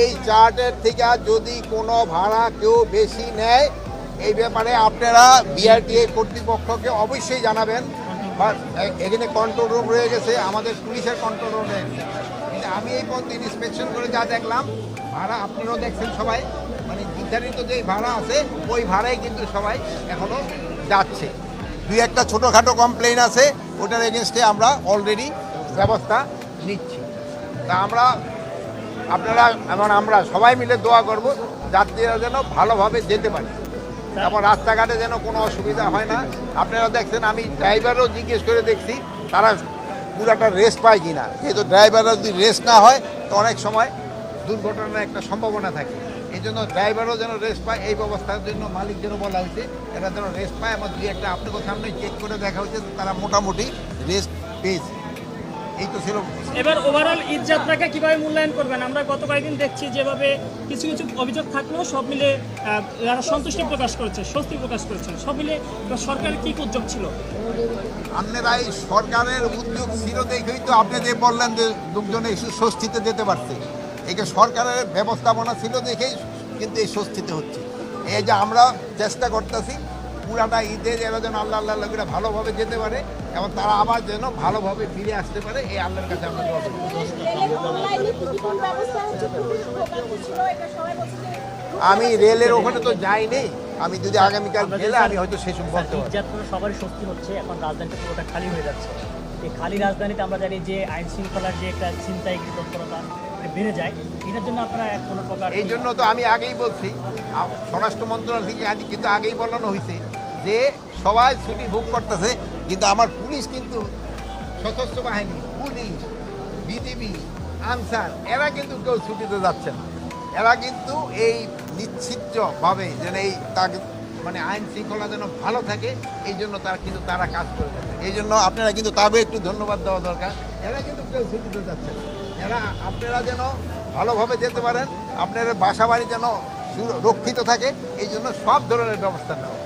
এই চার্টের থেকে যদি কোনো ভাড়া কেউ বেশি নেয়, এই ব্যাপারে আপনারা বিআরটিএ কর্তৃপক্ষকে অবশ্যই জানাবেন। এখানে কন্ট্রোল রুম রয়ে গেছে, আমাদের পুলিশের কন্ট্রোল রুম রয়ে গেছে কিন্তু আমি এই পর্যন্ত ইন্সপেকশন করে যা দেখলাম, ভাড়া আপনারাও দেখছেন সবাই মানে নির্ধারিত যে ভাড়া আছে, ওই ভাড়াই কিন্তু সবাই এখনও যাচ্ছে। দুই একটা ছোটোখাটো কমপ্লেন আছে, ওটার এগেনস্টে আমরা অলরেডি ব্যবস্থা নিচ্ছি। তা আমরা আপনারা এবং আমরা সবাই মিলে দোয়া করব যাত্রীরা যেন ভালোভাবে যেতে পারে। এবং রাস্তাঘাটে যেন কোনো অসুবিধা হয় না। আপনারা দেখছেন, আমি ড্রাইভারও জিজ্ঞেস করে দেখছি, তারা পুরাটা রেস্ট পায় কি না যেহেতু ড্রাইভাররা যদি রেস্ট না হয়, তো অনেক সময় দুর্ঘটনার একটা সম্ভাবনা থাকে। এই জন্য ড্রাইভারও যেন রেস্ট পায়, এই ব্যবস্থার জন্য মালিক যেন বলা হয়েছে, এরা যেন রেস্ট পায়। আমার দুই একটা আপনাদের সামনে চেক করে দেখা হয়েছে তারা মোটামুটি রেস্ট পেয়েছে। এই তো ছিল। এবার ওভারঅল ঈদ যাত্রাকে কীভাবে মূল্যায়ন করবেন? আমরা গত কয়েকদিন দেখছি যেভাবে কিছু কিছু অভিযোগ থাকলেও সব মিলে যারা সন্তুষ্টি প্রকাশ করেছে স্বস্তি প্রকাশ করেছেন সব মিলে সরকারের কি উদ্যোগ ছিল? আপনারা এই সরকারের উদ্যোগ ছিল দেখেই তো আপনি যে বললেন যে লোকজন এই স্বস্তিতে যেতে পারছে। একে সরকারের ব্যবস্থাপনা ছিল দেখেই কিন্তু এই স্বস্তিতে হচ্ছে। এই যে আমরা চেষ্টা করতেছি পুরাটা ঈদের এরা যেন আল্লাহ আল্লাহ লোকেরা ভালোভাবে যেতে পারে এবং তারা আবার যেন ভালোভাবে ফিরে আসতে পারে এই আল্লাহর কাছে আমরা দোয়া করি। আমি রেলের ওখানে তো যাইনি আমি যদি আগামীকাল গেলে আমি হয়তো সেসব বলতে পারব সবারই স্বস্তি হচ্ছে এখন রাজধানীটা পুরোটা খালি হয়ে যাচ্ছে এই খালি রাজধানীতে আমরা জানি যে আইন শৃঙ্খলার যে একটা চিন্তাগিরি তৎপরতা বেড়ে যায়, এটার জন্য আপনারা প্রকার এই জন্য তো আমি আগেই বলছি স্বরাষ্ট্র মন্ত্রণালয় থেকে আজ কিন্তু আগেই বলানো হয়েছে যে সবাই ছুটি ভোগ করতেছে, কিন্তু আমার পুলিশ কিন্তু সশস্ত্র বাহিনী, পুলিশ, বিজিবি, আনসার, এরা কিন্তু কেউ ছুটিতে যাচ্ছে না। এরা কিন্তু এই নিশ্চিতভাবে যেন এই তাকে মানে আইন শৃঙ্খলা যেন ভালো থাকে, এই জন্য তারা কিন্তু তারা কাজ করে এই জন্য আপনারা কিন্তু তাদের একটু ধন্যবাদ দেওয়া দরকার, এরা কিন্তু কেউ ছুটিতে যাচ্ছে না। এরা আপনারা যেন ভালোভাবে যেতে পারেন আপনার বাসা বাড়ি যেন রক্ষিত থাকে, এই জন্য সব ধরনের ব্যবস্থা নেওয়া।